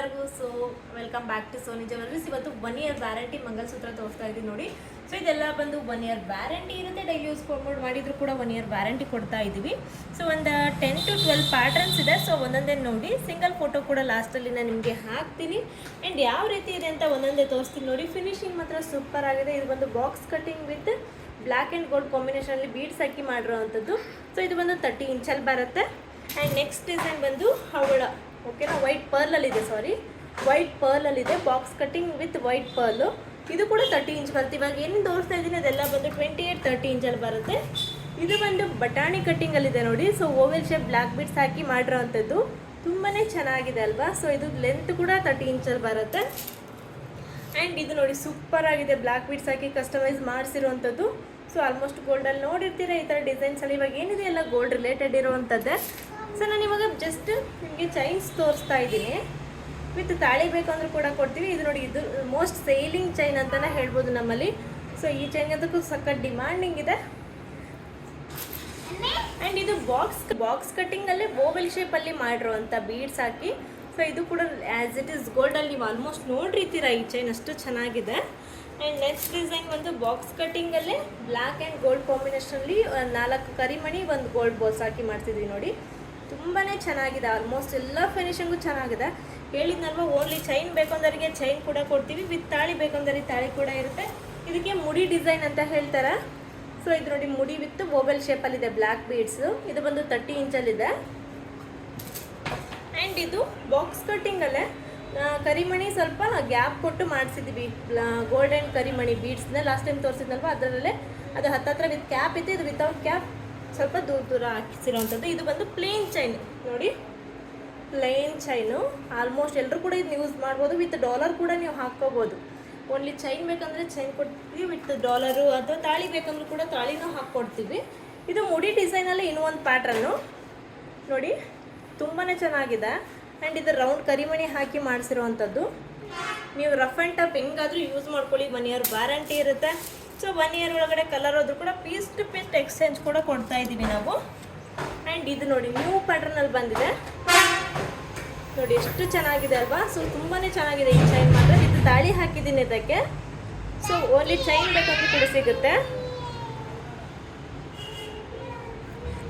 ಎಲ್ಲರಿಗೂ so welcome back to Soni jewelleries ಇವತ್ತು one year warranty mangalsutra ತೋರಿಸ್ತಾ ಇದ್ದೀನಿ ನೋಡಿ. ಸೊ ಇದೆಲ್ಲ ಬಂದು ಒನ್ ಇಯರ್ ವ್ಯಾರಂಟಿ ಇರುತ್ತೆ. ಡೈಲಿ ಯೂಸ್ ಕೊಡ್ಬೋದು ಮಾಡಿದ್ರು ಕೂಡ ಒನ್ ಇಯರ್ ವ್ಯಾರಂಟಿ ಕೊಡ್ತಾ ಇದ್ದೀವಿ ಸೊ ಒಂದು ಟೆನ್ ಟು ಟ್ವೆಲ್ ಪ್ಯಾಟರ್ನ್ಸ್ ಇದೆ. ಸೊ ಒಂದೊಂದೇ ನೋಡಿ. ಸಿಂಗಲ್ ಫೋಟೋ ಕೂಡ ಲಾಸ್ಟಲ್ಲಿ ನಾನು ನಿಮಗೆ ಹಾಕ್ತೀನಿ. ಆ್ಯಂಡ್ ಯಾವ ರೀತಿ ಇದೆ ಅಂತ ಒಂದೊಂದೇ ತೋರಿಸ್ತೀನಿ ನೋಡಿ. ಫಿನಿಶಿಂಗ್ ಮಾತ್ರ ಸೂಪರ್ ಆಗಿದೆ. ಇದು ಬಂದು box cutting with black and gold ಕಾಂಬಿನೇಷನಲ್ಲಿ beads ಹಾಕಿ ಮಾಡಿರುವಂತದ್ದು ಸೊ ಇದು ಬಂದು ತರ್ಟಿ ಇಂಚಲ್ಲಿ ಬರುತ್ತೆ. ಆ್ಯಂಡ್ ನೆಕ್ಸ್ಟ್ ಡಿಸೈನ್ ಬಂದು ಹವಳ. ಓಕೆನಾ ವೈಟ್ ಪರ್ಲಲ್ಲಿದೆ sorry white ಪರ್ಲಲ್ಲಿದೆ box cutting with white pearl ಇದು ಕೂಡ ತರ್ಟಿ ಇಂಚ್ ಬರುತ್ತೆ. ಇವಾಗ ಏನು ತೋರಿಸ್ತಾ ಇದ್ದೀನಿ ಅದೆಲ್ಲ ಬಂದು ಟ್ವೆಂಟಿ ಏಯ್ಟ್ ತರ್ಟಿ ಇಂಚಲ್ಲಿ ಬರುತ್ತೆ. ಇದು ಬಂದು ಬಟಾಣಿ ಕಟ್ಟಿಂಗಲ್ಲಿದೆ ನೋಡಿ. So oval shape black bits ಹಾಕಿ ಮಾಡಿರೋವಂಥದ್ದು ತುಂಬಾ ಚೆನ್ನಾಗಿದೆ ಅಲ್ವಾ? ಸೊ ಇದು ಲೆಂತ್ ಕೂಡ ತರ್ಟಿ ಇಂಚಲ್ಲಿ ಬರುತ್ತೆ. ಆ್ಯಂಡ್ ಇದು ನೋಡಿ ಸೂಪರ್ ಆಗಿದೆ. ಬ್ಲ್ಯಾಕ್ ಬಿಟ್ಸ್ ಹಾಕಿ ಕಸ್ಟಮೈಸ್ ಮಾಡಿಸಿರುವಂಥದ್ದು ಸೊ ಆಲ್ಮೋಸ್ಟ್ ಗೋಲ್ಡಲ್ಲಿ ನೋಡಿರ್ತೀರ ಈ ಥರ ಡಿಸೈನ್ಸಲ್ಲಿ ಇವಾಗ ಏನಿದೆ ಎಲ್ಲ ಗೋಲ್ಡ್ ರಿಲೇಟೆಡ್ ಇರುವಂಥದ್ದೇ. ಸೊ ನಾನು ಇವಾಗ ಜಸ್ಟ್ ನಿಮಗೆ ಚೈನ್ಸ್ ತೋರಿಸ್ತಾ ಇದ್ದೀನಿ. ವಿತ್ ತಾಳಿ ಬೇಕಂದ್ರೂ ಕೂಡ ಕೊಡ್ತೀವಿ. ಇದು ನೋಡಿ, ಇದು ಮೋಸ್ಟ್ ಸೇಲಿಂಗ್ ಚೈನ್ ಅಂತಲೇ ಹೇಳ್ಬೋದು ನಮ್ಮಲ್ಲಿ. ಸೊ ಈ ಚೈನ್ ಅದಕ್ಕೂ ಸಖತ್ ಡಿಮ್ಯಾಂಡಿಂಗ್ ಇದೆ. ಆ್ಯಂಡ್ ಇದು ಬಾಕ್ಸ್ ಬಾಕ್ಸ್ ಕಟ್ಟಿಂಗಲ್ಲೇ ಓವೆಲ್ ಶೇಪಲ್ಲಿ ಮಾಡಿರುವಂಥ ಬೀಡ್ಸ್ ಹಾಕಿ. ಸೊ ಇದು ಕೂಡ ಆ್ಯಸ್ ಇಟ್ ಈಸ್ ಗೋಲ್ಡಲ್ಲಿ ನೀವು ಆಲ್ಮೋಸ್ಟ್ ನೋಡಿರ್ತೀರ ಈ ಚೈನ್ ಅಷ್ಟು ಚೆನ್ನಾಗಿದೆ. ಆ್ಯಂಡ್ ನೆಕ್ಸ್ಟ್ ಡಿಸೈನ್ ಒಂದು ಬಾಕ್ಸ್ ಕಟ್ಟಿಂಗಲ್ಲೇ ಬ್ಲ್ಯಾಕ್ ಆ್ಯಂಡ್ ಗೋಲ್ಡ್ ಕಾಂಬಿನೇಷನಲ್ಲಿ ನಾಲ್ಕು ಕರಿಮಣಿ, ಒಂದು ಗೋಲ್ಡ್ ಬೋಸ್ ಹಾಕಿ ಮಾಡ್ತಿದ್ವಿ ನೋಡಿ. ತುಂಬಾ ಚೆನ್ನಾಗಿದೆ ಆಲ್ಮೋಸ್ಟ್ ಎಲ್ಲ ಫಿನಿಷಿಂಗು ಚೆನ್ನಾಗಿದೆ. ಹೇಳಿದ್ನಲ್ವ ಓನ್ಲಿ ಚೈನ್ ಬೇಕಂದವರಿಗೆ ಚೈನ್ ಕೂಡ ಕೊಡ್ತೀವಿ ವಿತ್ ತಾಳಿ ಬೇಕಂದ್ರೆ ತಾಳಿ ಕೂಡ ಇರುತ್ತೆ. ಇದಕ್ಕೆ ಮುಡಿ ಡಿಸೈನ್ ಅಂತ ಹೇಳ್ತಾರೆ? ಸೊ ಇದು ನೋಡಿ, ಮುಡಿ ವಿತ್ ಓವೆಲ್ ಶೇಪಲ್ಲಿದೆ ಬ್ಲ್ಯಾಕ್ ಬೀಡ್ಸ್ ಇದು ಬಂದು ತರ್ಟಿ ಇಂಚಲ್ಲಿದೆ ಆ್ಯಂಡ್ ಇದು ಬಾಕ್ಸ್ ಕಟ್ಟಿಂಗಲ್ಲೇ ಕರಿಮಣಿ ಸ್ವಲ್ಪ ಗ್ಯಾಪ್ ಕೊಟ್ಟು ಮಾಡಿಸಿದ್ವಿ. ಗೋಲ್ಡನ್ ಕರಿಮಣಿ ಬೀಡ್ಸ್ನ ಲಾಸ್ಟ್ ಟೈಮ್ ತೋರಿಸಿದ್ನಲ್ವ, ಅದರಲ್ಲೇ. ಅದು ಹತ್ತತ್ರ ವಿತ್ ಕ್ಯಾಪ್ ಇತ್ತು, ಇದು ವಿತೌಟ್ ಕ್ಯಾಪ್ ಸ್ವಲ್ಪ ದೂರ ದೂರ ಹಾಕಿಸಿರೋವಂಥದ್ದು ಇದು ಬಂದು ಪ್ಲೇನ್ ಚೈನ್ ನೋಡಿ ಪ್ಲೇನ್ ಚೈನು ಆಲ್ಮೋಸ್ಟ್ ಎಲ್ಲರೂ ಕೂಡ ಇದನ್ನ ಯೂಸ್ ಮಾಡ್ಬೋದು. ವಿತ್ ಡಾಲರ್ ಕೂಡ ನೀವು ಹಾಕ್ಕೋಬೋದು. ಓನ್ಲಿ ಚೈನ್ ಬೇಕಂದರೆ ಚೈನ್ ಕೊಡ್ತೀವಿ. ವಿತ್ ಡಾಲರು ಅಥವಾ ತಾಳಿ ಬೇಕಂದ್ರೂ ಕೂಡ ತಾಳಿನೂ ಹಾಕ್ಕೊಡ್ತೀವಿ. ಇದು ಮುಡಿ ಡಿಸೈನಲ್ಲಿ ಇನ್ನೂ ಒಂದು ಪ್ಯಾಟ್ರನ್ನು ನೋಡಿ ತುಂಬಾ ಚೆನ್ನಾಗಿದೆ. ಆ್ಯಂಡ್ ಇದು ರೌಂಡ್ ಕರಿಮಣಿ ಹಾಕಿ ಮಾಡಿಸಿರುವಂಥದ್ದು ನೀವು ರಫ್ ಆ್ಯಂಡ್ ಟಫ್ ಹೆಂಗಾದರೂ ಯೂಸ್ ಮಾಡ್ಕೊಳ್ಳಿ. ಒನ್ ಇಯರ್ ವಾರಂಟಿ ಇರುತ್ತೆ. ಸೊ ಒನ್ ಇಯರ್ ಒಳಗಡೆ ಕಲರ್ ಹೋದ್ರೂ ಕೂಡ ಪೀಸ್ ಟು ಪೀಸ್ ಎಕ್ಸ್ಚೇಂಜ್ ಕೂಡ ಕೊಡ್ತಾ ಇದ್ದೀವಿ ನಾವು. ಆ್ಯಂಡ್ ಇದು ನೋಡಿ ನ್ಯೂ ಪ್ಯಾಟ್ರನಲ್ಲಿ ಬಂದಿದೆ. ನೋಡಿ, ಎಷ್ಟು ಚೆನ್ನಾಗಿದೆ ಅಲ್ವಾ? ಸೊ ತುಂಬಾ ಚೆನ್ನಾಗಿದೆ ಈ ಚೈನ್ ಮಾತ್ರ. ಇದು ತಾಳಿ ಹಾಕಿದ್ದೀನಿ ಇದಕ್ಕೆ. ಸೊ ಓನ್ಲಿ ಚೈನ್ ಬೇಕಾದ್ರೆ ಕೂಡ ಸಿಗುತ್ತೆ.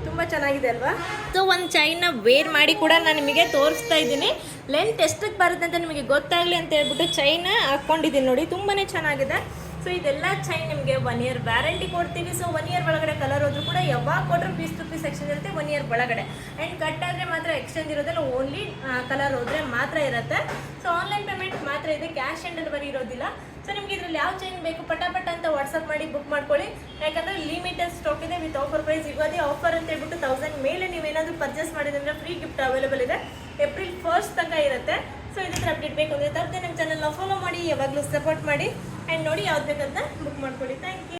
ತುಂಬ ಚೆನ್ನಾಗಿದೆ ಅಲ್ವಾ? ಸೊ ಒಂದು ಚೈನ್ನ ವೇರ್ ಮಾಡಿ ಕೂಡ ನಾನು ನಿಮಗೆ ತೋರಿಸ್ತಾ ಇದ್ದೀನಿ. ಲೆಂತ್ ಎಷ್ಟಕ್ಕೆ ಬರುತ್ತೆ ಅಂತ ನಿಮಗೆ ಗೊತ್ತಾಗಲಿ ಅಂತ ಹೇಳ್ಬಿಟ್ಟು ಚೈನ ಹಾಕ್ಕೊಂಡಿದ್ದೀನಿ ನೋಡಿ ತುಂಬಾ ಚೆನ್ನಾಗಿದೆ. ಸೊ ಇದೆಲ್ಲ ಚೈನ್ ನಿಮಗೆ ಒನ್ ಇಯರ್ ವ್ಯಾರಂಟಿ ಕೊಡ್ತೀವಿ. ಸೊ ಒನ್ ಇಯರ್ ಒಳಗಡೆ ಕಲರ್ ಹೋದ್ರು ಕೂಡ ಯಾವಾಗ ಕೊಟ್ಟರು ಪೀಸ್ ಟು ಪೀಸ್ ಎಕ್ಸ್ಚೇಂಜ್ ಇರುತ್ತೆ ಒನ್ ಇಯರ್ ಒಳಗಡೆ. ಆ್ಯಂಡ್ ಕಟ್ ಆದರೆ ಮಾತ್ರ ಎಕ್ಸ್ಚೇಂಜ್ ಇರೋದಿಲ್ಲ ಓನ್ಲಿ ಕಲರ್ ಹೋದರೆ ಮಾತ್ರ ಇರುತ್ತೆ. ಸೊ ಆನ್ಲೈನ್ ಪೇಮೆಂಟ್ ಮಾತ್ರ ಇದೆ. ಕ್ಯಾಶ್ ಆ್ಯಂಡ್ ಡೆಲಿವರಿ ಇರೋದಿಲ್ಲ. ಸೊ ನಿಮಗೆ ಇದರಲ್ಲಿ ಯಾವ ಚೈನ್ ಬೇಕು ಪಟಾಪಟ ಅಂತ ವಾಟ್ಸಪ್ ಮಾಡಿ ಬುಕ್ ಮಾಡ್ಕೊಳ್ಳಿ. ಯಾಕಂದರೆ ಲಿಮಿಟೆಡ್ ಸ್ಟಾಕ್ ಇದೆ. With offer price Ugadi offer ಅಂತ ಹೇಳ್ಬಿಟ್ಟು ತೌಸಂಡ್ ಮೇಲೆ ನೀವೇನಾದರೂ ಪರ್ಚೇಸ್ ಮಾಡಿದ್ರೆ ಫ್ರೀ ಗಿಫ್ಟ್ ಅವೈಲೇಬಲ್ ಇದೆ. ಏಪ್ರಿಲ್ ಫಸ್ಟ್ ತನಕ ಇರುತ್ತೆ. ಸೊ ಇದ್ರ ಅಪ್ಡೇಟ್ ಬೇಕು. ಅಂದರೆ ತಪ್ಪದೆ ನಮ್ಮ ಚಾನಲ್ನ ಫಾಲೋ ಮಾಡಿ, ಯಾವಾಗಲೂ ಸಪೋರ್ಟ್ ಮಾಡಿ. ಆ್ಯಂಡ್ ನೋಡಿ ಯಾವ್ದು ಬೇಕಂತ ಬುಕ್ ಮಾಡ್ಕೊಳ್ಳಿ. Thank you